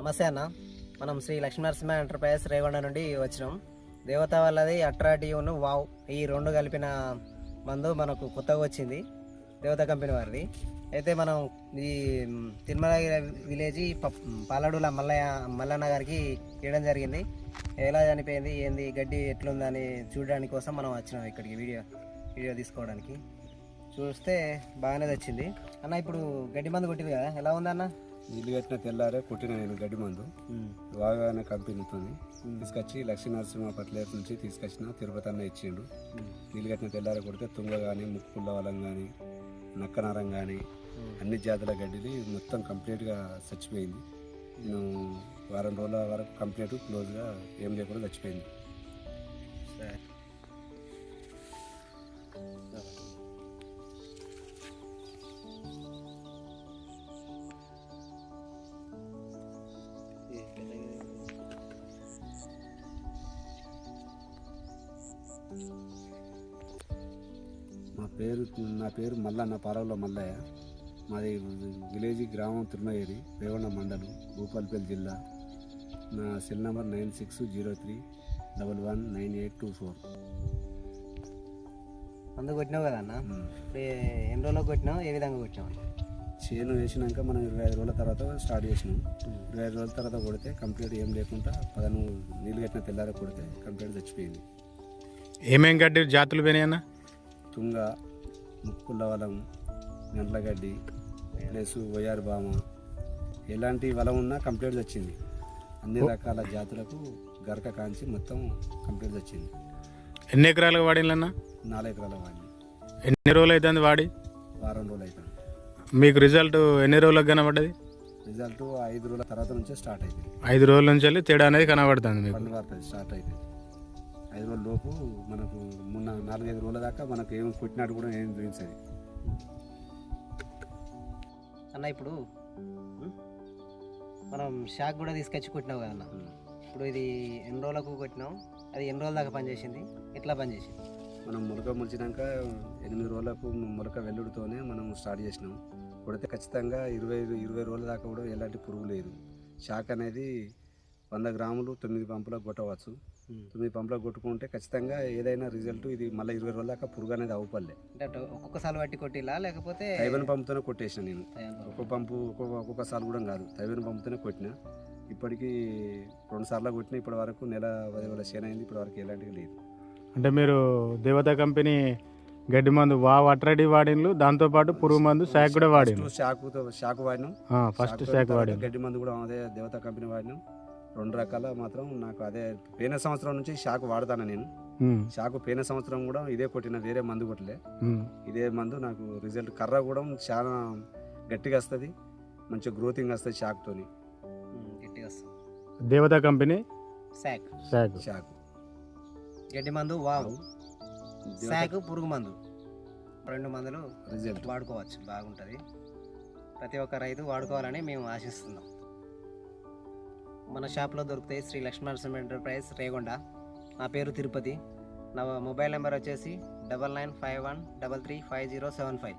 నమస్తే అన్న. మనం శ్రీ లక్ష్మీనరసింహ ఎంటర్ప్రైజెస్ రేవణ నుండి వచ్చినాం. దేవత వల్లది అట్రాటివ్ను వావ్. ఈ రెండు కలిపిన మందు మనకు కొత్తగా వచ్చింది. దేవత కంపెనీ వారిది. అయితే మనం ఈ తిరుమలగిరి తిరుమల విలేజ్ ప- పాలడుల మల్లయ్య మల్లన్న గారికి ఇవ్వడం జరిగింది. ఎలా చనిపోయింది ఏంది గడ్డి ఎట్లుందని చూడడానికి కోసం మనం వచ్చినాం ఇక్కడికి వీడియో వీడియో తీసుకోవడానికి. చూస్తే బాగానే వచ్చింది అన్న ఇప్పుడు గడ్డి మందు కొట్టింది కదా ఎలా ఉందన్న ఇల్లు కట్టిన తెల్లారే కొట్టిన నేను గడ్డి మందు. బాగానే కంపెనీతో తీసుకొచ్చి లక్ష్మీ నరసింహ పట్లేరు నుంచి తీసుకొచ్చిన తిరుపతి అన్న ఇచ్చిండు నీళ్ళు కట్టిన తెల్లారే కొడితే తుంగ కానీ ముక్కుల వలం కానీ నక్కనరం కానీ అన్ని జాతుల గడ్డిది మొత్తం కంప్లీట్గా చచ్చిపోయింది. నేను వారం రోజుల వరకు కంప్లీట్ క్లోజ్గా ఏం లేకుండా చచ్చిపోయింది. సరే. మా పేరు నా పేరు మల్లన్న పాలవలో మల్లయ్య. మాది విలేజ్ గ్రామం తిరుమయేరి రేవణ మండలం భూపాలపల్లి జిల్లా. నా cell number nine six zero three double one nine eight two four. మందు కొట్టినావు కదా అన్న? ఎన్ని రోజులకు కొట్టినావు? ఏ విధంగా కొట్టినావు? చేను వేసినాక మనం ఇరవై ఐదు రోజుల తర్వాత స్టార్ట్ చేసినాం. ఇరవై ఐదు రోజుల తర్వాత కొడితే కంప్లీట్ ఏం లేకుండా పదను నీళ్ళు కట్టిన తెల్లార కొడితే కంప్లీట్ చచ్చిపోయింది. ఏమేం గడ్డి జాతులు పోయినాయన్న తుంగ ముక్కుల వలం ప్లస్ వయారు బామ ఎలాంటి వలం ఉన్నా కంప్లీట్ వచ్చింది అన్ని రకాల జాతులకు గరక కాంచి మొత్తం కంప్లీట్ వచ్చింది ఎన్ని ఎకరాలకు వాడినన్న నాలుగు ఎకరాల వాడిని. ఎన్ని రోజులు అవుతుంది వాడి? వారం రోజులు అవుతుంది మీకు రిజల్ట్ ఎన్ని రోజులకు కనబడ్డది? రిజల్ట్ ఐదు రోజుల తర్వాత నుంచే స్టార్ట్ అవుతుంది ఐదు రోజుల నుంచి వెళ్ళి తేడా అనేది కనబడుతుంది మీకు. స్టార్ట్ అవుతుంది ఐదు రోజుల లోపు మనకు మొన్న నాలుగైదు రోజుల దాకా మనకు ఏం కొట్టినట్టు కూడా ఏం చూపించదు అన్న ఇప్పుడు? మనం షాక్ కూడా తీసుకొచ్చి కొట్టినావు కదా అన్న ఇప్పుడు ఇది ఎన్ని రోజులకు కొట్టినావు? అది ఎన్ని రోజుల దాకా పనిచేసింది? ఎట్లా పనిచేసింది? మనం మొలక మొలిచినాక ఎనిమిది రోజులకు మొలక వెల్లుడితోనే మనం స్టార్ట్ చేసినాం. కొడితే ఖచ్చితంగా ఇరవై ఇరవై రోజుల దాకా కూడా ఎలాంటి పురుగు లేదు. షాక్ అనేది వంద గ్రాములు తొమ్మిది పంపులకు కొట్టవచ్చు తొమ్మిది పంపులకు కొట్టుకుంటే ఖచ్చితంగా ఏదైనా రిజల్ట్ ఇది మళ్ళీ ఇరవై రోజుల దాకా పురుగు అనేది అవ్వపల్లే ఒక్కొక్కసారి బట్టి కొట్టిలా? లేకపోతే తైవన్ పంపుతోనే కొట్టేసిన నేను. ఒక్కొక్క పంపు. ఒక్కొక్క ఒక్కొక్క సార్లు కూడా కాదు. తైవన్ పంపుతోనే కొట్టిన. ఇప్పటికీ రెండు సార్లు కొట్టిన ఇప్పటి వరకు నెల పది వేల చేను అయింది. ఇప్పటి వరకు ఎలాంటివి లేదు. అంటే మీరు దేవత కంపెనీ గడ్డి మందు వా అట్రాటి వాడిన్లు. దాంతోపాటు పురుగు మందు శాక్ కూడా వాడిను షాకుతో షాకు వాడినాం. ఫస్ట్ శాక్ వాడిను గడ్డి మందు కూడా అదే దేవతా కంపెనీ వాడినాం. రెండు రకాల మాత్రం నాకు అదే పోయిన సంవత్సరం నుంచి షాకు వాడతాను నేను. షాకు పోయిన సంవత్సరం కూడా ఇదే కొట్టిన వేరే మందు కొట్టలే. ఇదే మందు నాకు రిజల్ట్ కర్ర కూడా చాలా గట్టిగా వస్తుంది మంచి గ్రోతింగ్ వస్తుంది షాక్తోని. గట్టిగా వస్తుంది. దేవత కంపెనీ? శాక్. శాక్. షాకు గడ్డి మందు వావు. శాక్ పురుగు మందు. రెండు మందులు రిజల్ట్. వాడుకోవచ్చు బాగుంటుంది. ప్రతి ఒక్క రైతు వాడుకోవాలని మేము ఆశిస్తున్నాం. మన షాప్లో దొరుకుతాయి శ్రీ లక్ష్మీనరసింహ ఎంటర్ప్రైజ్ రేగొండ. నా పేరు తిరుపతి. నా మొబైల్ నెంబర్ వచ్చేసి double nine five one double three five zero seven five.